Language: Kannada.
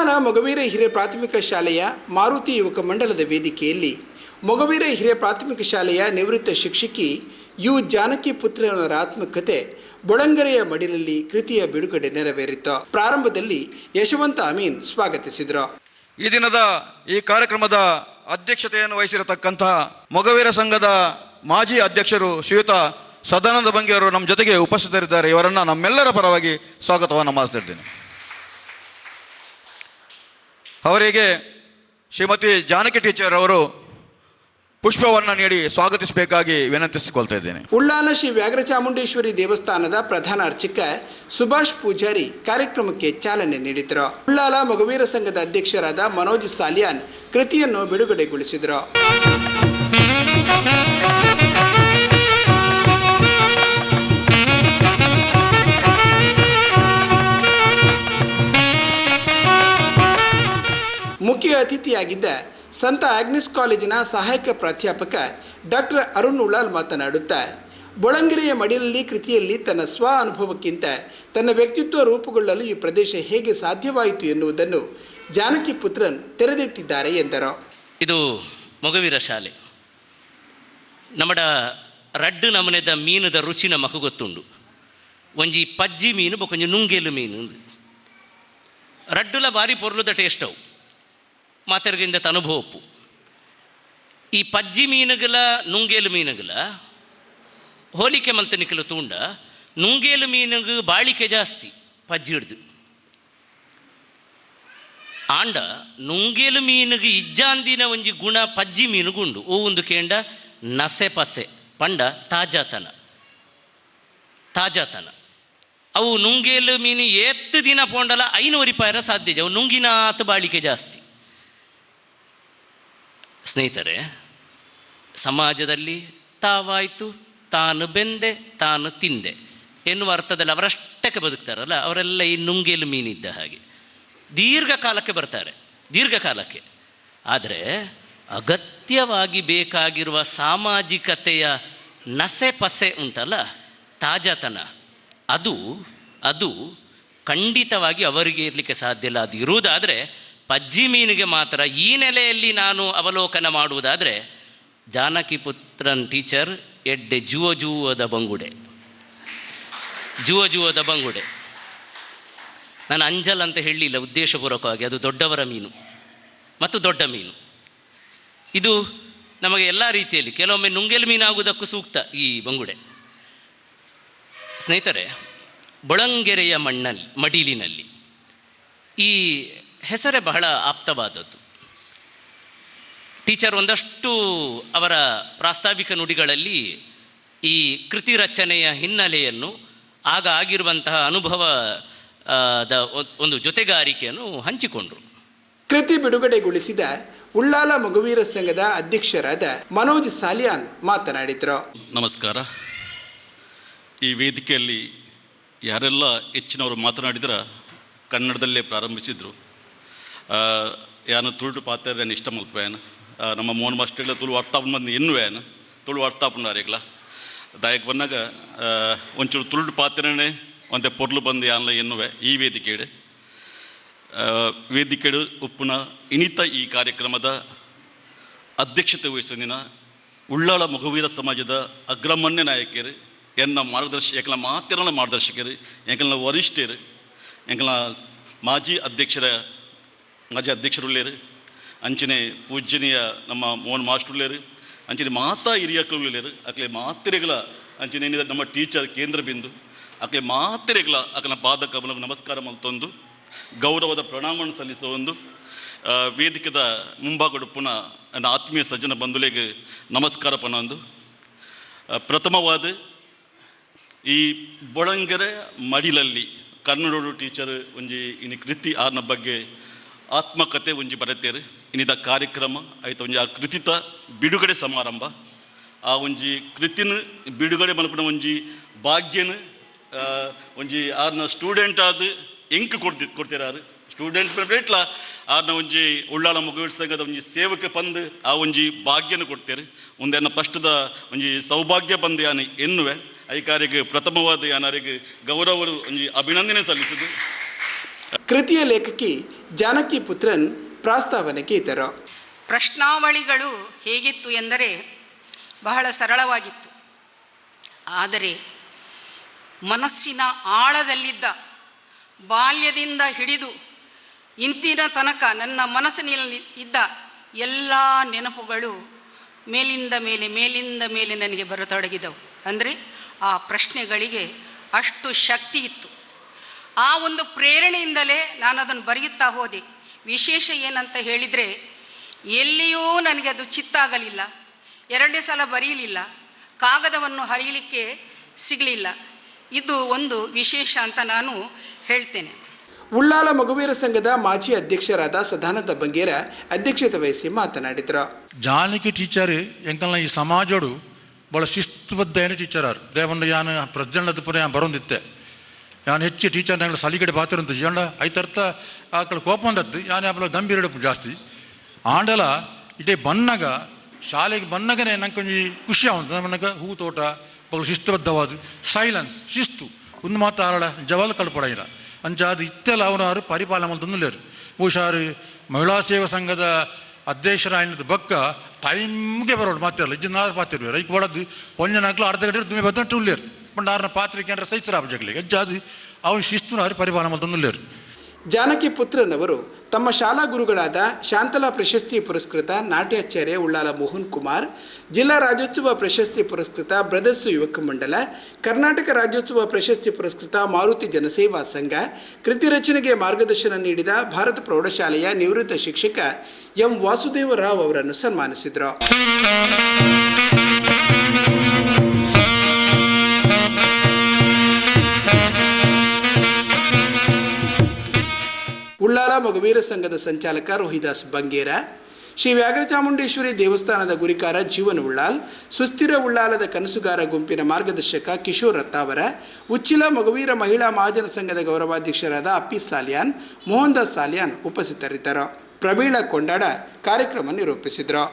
ಉಳ್ಳಾಲ ಮೊಗವೀರ ಹಿರಿಯ ಪ್ರಾಥಮಿಕ ಶಾಲೆಯ ಮಾರುತಿ ಯುವಕ ಮಂಡಲದ ವೇದಿಕೆಯಲ್ಲಿ ಮೊಗವೀರ ಹಿರಿಯ ಪ್ರಾಥಮಿಕ ಶಾಲೆಯ ನಿವೃತ್ತ ಶಿಕ್ಷಕಿ ಯು ಜಾನಕಿ ಪುತ್ರನವರ ಆತ್ಮಕತೆ ಬೊಳಂಗರೆಯ ಮಡಿಲಲ್ಲಿ ಕೃತಿಯ ಬಿಡುಗಡೆ ನೆರವೇರಿತು. ಪ್ರಾರಂಭದಲ್ಲಿ ಯಶವಂತ ಅಮೀನ್ ಸ್ವಾಗತಿಸಿದರು. ಈ ದಿನದ ಈ ಕಾರ್ಯಕ್ರಮದ ಅಧ್ಯಕ್ಷತೆಯನ್ನು ವಹಿಸಿರತಕ್ಕಂತಹ ಮೊಗವೀರ ಸಂಘದ ಮಾಜಿ ಅಧ್ಯಕ್ಷರು ಶ್ರೀಯುತ ಸದಾನಂದ ಬಂಗಿಯವರು ನಮ್ಮ ಜೊತೆಗೆ ಉಪಸ್ಥಿತರಿದ್ದಾರೆ. ಇವರನ್ನು ನಮ್ಮೆಲ್ಲರ ಪರವಾಗಿ ಸ್ವಾಗತವನ್ನು ಮಾಡಿಸ್ತಿದ್ದೇನೆ ಅವರಿಗೆ ಶ್ರೀಮತಿ ಜಾನಕಿ ಟೀಚರ್ ಅವರು ಪುಷ್ಪವನ್ನು ನೀಡಿ ಸ್ವಾಗತಿಸಬೇಕಾಗಿ ವಿನಂತಿಸಿಕೊಳ್ತಾ ಇದ್ದೇನೆ. ಉಳ್ಳಾಲ ಶ್ರೀ ವ್ಯಾಘ್ರಚಾಮುಂಡೇಶ್ವರಿ ದೇವಸ್ಥಾನದ ಪ್ರಧಾನ ಅರ್ಚಕ ಸುಭಾಷ್ ಪೂಜಾರಿ ಕಾರ್ಯಕ್ರಮಕ್ಕೆ ಚಾಲನೆ ನೀಡಿದರು ಉಳ್ಳಾಲ ಮಗುವೀರ ಸಂಘದ ಅಧ್ಯಕ್ಷರಾದ ಮನೋಜ್ ಸಾಲಿಯಾನ್ ಕೃತಿಯನ್ನು ಬಿಡುಗಡೆಗೊಳಿಸಿದರು. ಮುಖ್ಯ ಅತಿಥಿಯಾಗಿದ್ದ ಸಂತ ಆಗ್ನಿಸ್ ಕಾಲೇಜಿನ ಸಹಾಯಕ ಪ್ರಾಧ್ಯಾಪಕ ಡಾಕ್ಟರ್ ಅರುಣ್ ಉಳಾಲ್ ಮಾತನಾಡುತ್ತಾ, ಬೊಳಂಗಿರೆಯ ಮಡಿಲಲ್ಲಿ ಕೃತಿಯಲ್ಲಿ ತನ್ನ ಸ್ವ ಅನುಭವಕ್ಕಿಂತ ತನ್ನ ವ್ಯಕ್ತಿತ್ವ ರೂಪುಗೊಳ್ಳಲು ಈ ಪ್ರದೇಶ ಹೇಗೆ ಸಾಧ್ಯವಾಯಿತು ಎನ್ನುವುದನ್ನು ಜಾನಕಿ ಪುತ್ರನ್ ತೆರೆದಿಟ್ಟಿದ್ದಾರೆ ಎಂದರು. ಇದು ಮೊಗವೀರ ಶಾಲೆ. ನಮ್ಮಡ ರಡ್ಡು ನಮನೆದ ಮೀನದ ರುಚಿ ಮಗು ಗೊತ್ತುಂಡು ಒಂಜಿ ಪಜ್ಜಿ ಮೀನು ಬೊಕೊಂಜಿ ನುಂಗೇಲು ಮೀನು. ರಡ್ಡುಲ ಬಾರಿ ಪೊರ್ಲುದ ಟೇಸ್ಟ್ ಅವು ಮಾತೆರ್ಗಿಂದ ಅನುಭವಪ್ಪು ಈ ಪಜ್ಜಿ ಮೀನುಗಳ, ನುಂಗೇಲು ಮೀನುಗಳ, ಹೋಲಿಕೆ ಮಲ್ತನಿಕಲು ತೂಂಡ, ನುಂಗೇಲು ಮೀನುಗ ಬಾಳಿಕೆ ಜಾಸ್ತಿ, ಪಜ್ಜಿ ಹಿಡ್ದು. ಆಂಡ, ನುಂಗೇಲು ಮೀನುಗೆ ಇಜ್ಜಾಂದಿನ ಒಂಜಿ ಗುಣ ಪಜ್ಜಿ ಮೀನುಗುಂಡು ಓ ಒಂದು ಕೇಂಡ, ನಸೆ ಪಸೆ, ಪಂಡ ತಾಜಾತನ. ತಾಜಾತನ. ಅವು ನುಂಗೇಲು ಮೀನು ಎತ್ತು ದಿನ ಪೋಂಡಲ ಐನೂರು ರೂಪಾಯಿರ ಸಾಧ್ಯ ಅವು ನುಂಗಿನಾತ್ ಬಾಳಿಕೆ ಜಾಸ್ತಿ. ಸ್ನೇಹಿತರೆ, ಸಮಾಜದಲ್ಲಿ ತಾವಾಯಿತು, ತಾನು ಬೆಂದೆ, ತಾನು ತಿಂದೆ ಎನ್ನುವ ಅರ್ಥದಲ್ಲಿ ಅವರಷ್ಟಕ್ಕೆ ಬದುಕ್ತಾರಲ್ಲ, ಅವರೆಲ್ಲ ಈ ನುಂಗೇಲು ಮೀನಿದ್ದ ಹಾಗೆ. ದೀರ್ಘಕಾಲಕ್ಕೆ ಬರ್ತಾರೆ, ದೀರ್ಘಕಾಲಕ್ಕೆ. ಆದರೆ ಅಗತ್ಯವಾಗಿ ಬೇಕಾಗಿರುವ ಸಾಮಾಜಿಕತೆಯ ನಸೆ ಪಸೆ ಉಂಟಲ್ಲ, ತಾಜಾತನ. ಅದು ಅದು ಖಂಡಿತವಾಗಿ ಅವರಿಗೆ ಇರಲಿಕ್ಕೆ ಸಾಧ್ಯ ಇಲ್ಲ. ಅದು ಇರುವುದಾದರೆ ಪಜ್ಜಿ ಮೀನಿಗೆ ಮಾತ್ರ ಈ ನೆಲೆಯಲ್ಲಿ ನಾನು ಅವಲೋಕನ ಮಾಡುವುದಾದರೆ ಜಾನಕಿ ಪುತ್ರನ್ ಟೀಚರ್ ಎಡ್ಡೆ ಜುವ ಜುವದ ಬಂಗುಡೆ. ಜುವ ಜುವದ ಬಂಗುಡೆ. ನಾನು ಅಂಜಲ್ ಅಂತ ಹೇಳಲಿಲ್ಲ, ಉದ್ದೇಶಪೂರ್ವಕವಾಗಿ. ಅದು ದೊಡ್ಡವರ ಮೀನು ಮತ್ತು ದೊಡ್ಡ ಮೀನು. ಇದು ನಮಗೆ ಎಲ್ಲ ರೀತಿಯಲ್ಲಿ, ಕೆಲವೊಮ್ಮೆ ನುಂಗೆಲ್ ಮೀನಾಗುವುದಕ್ಕೂ ಸೂಕ್ತ ಈ ಬಂಗುಡೆ. ಸ್ನೇಹಿತರೆ, ಬೊಳಂಗೆರೆಯ ಮಣ್ಣಲ್ಲಿ, ಮಡಿಲಿನಲ್ಲಿ ಈ ಹೆಸರೇ ಬಹಳ ಆಪ್ತವಾದದ್ದು. ಟೀಚರ್ ಒಂದಷ್ಟು ಅವರ ಪ್ರಾಸ್ತಾವಿಕ ನುಡಿಗಳಲ್ಲಿ ಈ ಕೃತಿ ರಚನೆಯ ಹಿನ್ನೆಲೆಯನ್ನು ಆಗ ಆಗಿರುವಂತಹ ಅನುಭವ ದ ಒಂದು ಜೊತೆಗಾರಿಕೆಯನ್ನು ಹಂಚಿಕೊಂಡರು. ಕೃತಿ ಬಿಡುಗಡೆಗೊಳಿಸಿದ ಉಳ್ಳಾಲ ಮಗುವೀರ ಸಂಘದ ಅಧ್ಯಕ್ಷರಾದ ಮನೋಜ್ ಸಾಲಿಯಾನ್ ಮಾತನಾಡಿದರು. ನಮಸ್ಕಾರ. ಈ ವೇದಿಕೆಯಲ್ಲಿ ಯಾರೆಲ್ಲ ಹೆಚ್ಚಿನವರು ಮಾತನಾಡಿದ್ರ ಕನ್ನಡದಲ್ಲೇ ಪ್ರಾರಂಭಿಸಿದರು. ಯಾನು ತುಳುಟು ಪಾತ್ರ ನಾನು ಇಷ್ಟ ಮಲ್ಪೇನು ನಮ್ಮ ಮೋಹನ್ ಮಾಸ್ಟರ್ಗಳ ತುಳು ಅರ್ಥಾಪನ ಬಂದು ಎನ್ನುವೇನು ತುಳು ಅರ್ಥಾಪನಾರಿಗ್ಲ ದಾಯಕ್ ಬಂದಾಗ ಒಂಚೂರು ತುಳುಟು ಪಾತ್ರನೇ ಒಂದೇ ಪೊರ್ಲು ಬಂದು ಯಾನ್ಲ ಎನ್ನುವೆ ಈ ವೇದಿಕೆಡೆ. ವೇದಿಕೆಡು ಉಪ್ಪುನ ಇಣಿತ ಈ ಕಾರ್ಯಕ್ರಮದ ಅಧ್ಯಕ್ಷತೆ ವಹಿಸುವಿನ ಉಳ್ಳಾಳ ಮಗುವೀರ ಸಮಾಜದ ಅಗ್ರಮಾನ್ಯ ನಾಯಕಿಯರು, ಎನ್ನ ಮಾರ್ಗದರ್ಶಿ ಎಂಕಲ ಮಾತಿರನ ಮಾರ್ಗದರ್ಶಕರು, ಎಂಕಲ್ನ ವರಿಷ್ಠರು, ಎಂಕಲ್ನ ಮಾಜಿ ಅಧ್ಯಕ್ಷರ ಮಾಜಿ ಅಧ್ಯಕ್ಷರುಳ್ಳೇರು, ಅಂಚನೆ ಪೂಜ್ಯನೀಯ ನಮ್ಮ ಮೋಹನ್ ಮಾಸ್ಟ್ರುಳ್ಳೇರು, ಅಂಚನೆ ಮಾತಾ ಹಿರಿಯಕ್ಕಳುಳ್ಳೇರು ಅಕ್ಲೆ ಮಾತ್ರೆಗಳ ಅಂಚನೆ ಏನಿದೆ, ನಮ್ಮ ಟೀಚರ್ ಕೇಂದ್ರ ಬಿಂದು ಅಕ್ಲೆ ಮಾತ್ರೆಗಳ ಅಕ್ಕನ ಪಾದ ಕಮಲಕ್ಕೆ ನಮಸ್ಕಾರ ಮಲ್ತೊಂದು, ಗೌರವದ ಪ್ರಣಾಮವನ್ನು ಸಲ್ಲಿಸುವ ಒಂದು ವೇದಿಕೆದ ಮುಂಭಾಗಡು ಪುನಃ ನನ್ನ ಆತ್ಮೀಯ ಸಜ್ಜನ ಬಂಧುಲೆಗೆ ನಮಸ್ಕಾರ ಪನೊಂದು ಪ್ರಥಮವಾದ ಈ ಬೊಳಂಗೆರೆ ಮಡಿಲಲ್ಲಿ ಕನ್ನಡೋಡು ಟೀಚರ್ ಒಂಜಿ, ಇನಿ ಕೃತಿ ಆರ್ನ ಬಗ್ಗೆ ಆತ್ಮಕತೆ ಒಂಜಿ ಬರೆತೇರು. ಇನ್ನಿದ ಕಾರ್ಯಕ್ರಮ, ಆಯ್ತು ಒಂಜಿ ಆ ಕೃತಿತ ಬಿಡುಗಡೆ ಸಮಾರಂಭ. ಆ ಒಂಜಿ ಕೃತಿನ ಬಿಡುಗಡೆ ಮಲ್ಪನ ಒಂಜಿ ಭಾಗ್ಯನ ಒಂಜಿ ಆರ್ನ ಸ್ಟೂಡೆಂಟ್ ಆದ ಎಂಕ್ ಕೊಡ್ತಿ, ಕೊಡ್ತಿರಾರು. ಸ್ಟೂಡೆಂಟ್ ಬೇಟ್ಲ ಆರ್ನ ಒಂಜಿ ಉಳ್ಳಾಲ ಮಗುವಿನ ಸಂಘದ ಒಂಜಿ ಸೇವಕ ಬಂದು ಆ ಒಂಜಿ ಭಾಗ್ಯನ ಕೊಡ್ತೇರು. ಒಂದೇನ ಫಸ್ಟ್ದ ಒಂಜಿ ಸೌಭಾಗ್ಯ ಬಂದು ಯಾನು ಎನ್ನುವೆ. ಐಕಾರಿಗೆ ಪ್ರಥಮವಾದ ಯಾನರಿಗೆ ಗೌರವರು ಒಂಜಿ ಅಭಿನಂದನೆ ಸಲ್ಲಿಸುದು. ಕೃತಿಯ ಲೇಖಕಿ ಜಾನಕಿ ಪುತ್ರನ್ ಪ್ರಾಸ್ತಾವನೆಗೆ ಇದ್ದರು. ಪ್ರಶ್ನಾವಳಿಗಳು ಹೇಗಿತ್ತು ಎಂದರೆ ಬಹಳ ಸರಳವಾಗಿತ್ತು. ಆದರೆ ಮನಸ್ಸಿನ ಆಳದಲ್ಲಿದ್ದ, ಬಾಲ್ಯದಿಂದ ಹಿಡಿದು ಇಂದಿನ ತನಕ ನನ್ನ ಮನಸ್ಸಿನಲ್ಲಿ ಇದ್ದ ಎಲ್ಲ ನೆನಪುಗಳು ಮೇಲಿಂದ ಮೇಲೆ ಮೇಲಿಂದ ಮೇಲೆ ನನಗೆ ಬರತೊಡಗಿದವು. ಅಂದರೆ ಆ ಪ್ರಶ್ನೆಗಳಿಗೆ ಅಷ್ಟು ಶಕ್ತಿ ಇತ್ತು. ಆ ಒಂದು ಪ್ರೇರಣೆಯಿಂದಲೇ ನಾನು ಅದನ್ನು ಬರೆಯುತ್ತಾ ಹೋದೆ. ವಿಶೇಷ ಏನಂತ ಹೇಳಿದರೆ ಎಲ್ಲಿಯೂ ನನಗೆ ಅದು ಚಿತ್ತಾಗಲಿಲ್ಲ. ಎರಡನೇ ಸಲ ಬರೀಲಿಲ್ಲ. ಕಾಗದವನ್ನು ಹರಿಯಲಿಕ್ಕೆ ಸಿಗಲಿಲ್ಲ. ಇದು ಒಂದು ವಿಶೇಷ ಅಂತ ನಾನು ಹೇಳ್ತೇನೆ. ಉಳ್ಳಾಲ ಮಗುವೀರ ಸಂಘದ ಮಾಜಿ ಅಧ್ಯಕ್ಷರಾದ ಸದಾನಂದ ಬಂಗೇರ ಅಧ್ಯಕ್ಷತೆ ವಹಿಸಿ ಮಾತನಾಡಿದರು. ಜಾನಕಿ ಟೀಚರ್ ಎಂಕಲ್ನ ಈ ಸಮಾಜೋಡು ಬಹಳ ಶಿಸ್ತುಬದ್ಧ ಟೀಚರ್ ಅವರು ದೇವಣ್ಣ ಯಾನು ಪ್ರೆಸಿಡೆಂಟ್ ಪುರ ಬರೋಂದಿತ್ತೆ. ಯಾನು ಹೆಚ್ಚು ಟೀಚರ್ ನಂಗೆ ಸಲಿಗಡೆ ಬಾತಿರಂತ ಜಂಡ ಐತರ್ಥ ಆಕಳ ಕೋಪ ಅಂದದ್ದು ಯಾನು ಯಾಪಲ ಗಂಭೀರ ಜಾಸ್ತಿ. ಆಂಡಲ ಇಡೇ ಬನ್ನಗ ಶಾಲೆಗೆ ಬನ್ನಗನೇ ನಂಗೆ ಖುಷಿ ಆವಂತ ನನಗೆ ಹೂ ತೋಟ ಬಹಳ ಶಿಸ್ತುಬದ್ಧವಾದ ಸೈಲೆನ್ಸ್ ಶಿಸ್ತು. ಒಂದು ಮಾತು ಆರಳ ಜವಾಲ್ ಕಲ್ಪಡ ಅದು ಇತ್ತೆಲ್ಲ ಅವನಾರು ಪರಿಪಾಲನೆ ಮಾಡ್ತಂದು ಹುಷಾರು ಮಹಿಳಾ ಸೇವಾ ಸಂಘದ ಅಧ್ಯಕ್ಷರಾಯನದ ಬಕ್ಕ ಟೈಮ್ಗೆ ಬರೋಡು ಮಾತಿರಲ್ಲ ಇಜ್ಜ ನಾಳೆ ಪಾತಿರ್ವೇರು ಈಗ ಬಡದು ಪೊಂಜನಾಗ್ಲು ಅರ್ಧ ಗಂಟೆ ತುಮಿ ಬರ್ತಾನೆ ಟುಲ್ಲೇರು. ಅಂದ್ರೆ ಸೈಚರ ಆಬ್ಜೆಕ್ಟ್ಲಿಗೆ ಅಜ್ಜಾದು ಅವನು ಶಿಸ್ತು ನಾರು ಪರಿಪಾಲನೆ ಮಾಡಿದ್ರು ಜಾನಕಿ ಪುತ್ರನವರು ತಮ್ಮ ಶಾಲಾ ಗುರುಗಳಾದ ಶಾಂತಲಾ ಪ್ರಶಸ್ತಿ ಪುರಸ್ಕೃತ ನಾಟ್ಯಾಚಾರ್ಯ ಉಳ್ಳಾಲ ಮೋಹನ್ ಕುಮಾರ್, ಜಿಲ್ಲಾ ರಾಜ್ಯೋತ್ಸವ ಪ್ರಶಸ್ತಿ ಪುರಸ್ಕೃತ ಬ್ರದರ್ಸ್ ಯುವಕ ಮಂಡಲ, ಕರ್ನಾಟಕ ರಾಜ್ಯೋತ್ಸವ ಪ್ರಶಸ್ತಿ ಪುರಸ್ಕೃತ ಮಾರುತಿ ಜನಸೇವಾ ಸಂಘ, ಕೃತಿ ರಚನೆಗೆ ಮಾರ್ಗದರ್ಶನ ನೀಡಿದ ಭಾರತ ಪ್ರೌಢಶಾಲೆಯ ನಿವೃತ್ತ ಶಿಕ್ಷಕ ಎಂ ವಾಸುದೇವ ರಾವ್ ಅವರನ್ನು ಸನ್ಮಾನಿಸಿದರು. ಮಗುವೀರ ಸಂಘದ ಸಂಚಾಲಕ ರೋಹಿದಾಸ್ ಬಂಗೇರ, ಶ್ರೀ ವ್ಯಾಘ್ರಚಾಮುಂಡೇಶ್ವರಿ ದೇವಸ್ಥಾನದ ಗುರಿಕಾರ ಜೀವನ ಉಳ್ಳಾಲ್, ಸುಸ್ಥಿರ ಉಳ್ಳಾಲದ ಕನಸುಗಾರ ಗುಂಪಿನ ಮಾರ್ಗದರ್ಶಕ ಕಿಶೋರ್ ರತ್ತಾವರ ಉಚ್ಚಿಲ ಮಗುವೀರ ಮಹಿಳಾ ಮಹಾಜನ ಸಂಘದ ಗೌರವಾಧ್ಯಕ್ಷರಾದ ಅಪ್ಪಿ ಸಾಲಿಯಾನ್, ಮೋಹನ್ ದಾಸ್ ಸಾಲಿಯಾನ್ ಉಪಸ್ಥಿತರಿದ್ದರು. ಪ್ರವೀಳ ಕೊಂಡಾಡ ಕಾರ್ಯಕ್ರಮ ನಿರೂಪಿಸಿದರು.